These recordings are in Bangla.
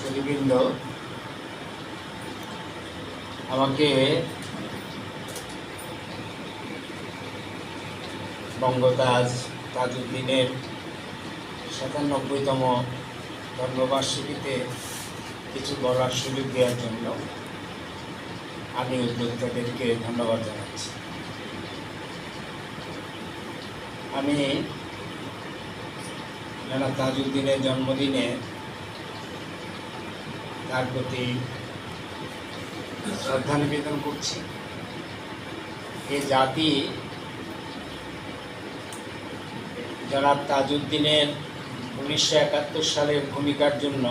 সুদীবৃন্দ আমাকে বঙ্গতাজ তাজউদ্দিনের সাতানব্বইতম ধর্মবার্ষিকীতে কিছু বলার সুযোগ দেওয়ার জন্য আমি উদ্যোক্তাদেরকে ধন্যবাদ জানাচ্ছি। আমি যারা তাজউদ্দিনের জন্মদিনে তার প্রতি শ্রদ্ধা নিবেদন করছি। এ জাতি জনাব তাজউদ্দিনের উনিশশো একাত্তর সালের ভূমিকার জন্য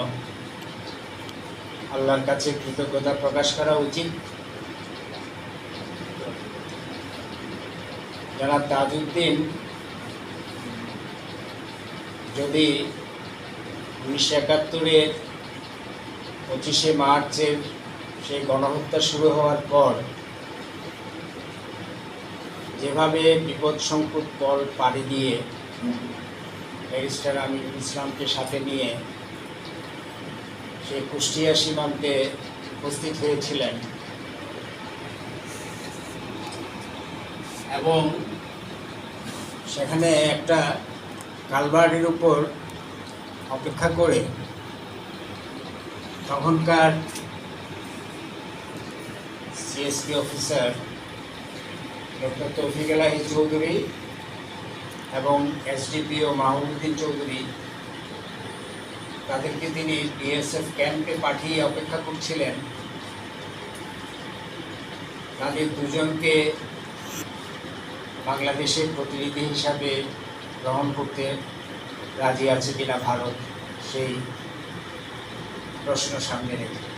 আল্লাহর কাছে কৃতজ্ঞতা প্রকাশ করা উচিত। যারা তাজউদ্দিন যদি উনিশশো একাত্তরের পঁচিশে মার্চের সেই গণহত্যা শুরু হওয়ার পর যেভাবে বিপদ সংকুট পল পাড়ি দিয়ে ব্যারিস্টার আমিরুল ইসলামকে সাথে নিয়ে সেই কুষ্টিয়া সীমান্তে উপস্থিত হয়েছিলেন এবং সেখানে একটা কালবার্ডের উপর অপেক্ষা করে তখনকার সিএসপি অফিসার ডক্টর তৌফিক এলাহি চৌধুরী এবং এসডিপিও মাহমুদ্দিন চৌধুরী, তাদেরকে তিনি বিএসএফ ক্যাম্পে পাঠিয়ে অপেক্ষা করছিলেন। তাদের দুজনকে বাংলাদেশের প্রতিনিধি হিসাবে গ্রহণ করতে রাজি আছে কিনা ভারত, সেই প্রশ্ন সামনে রেখে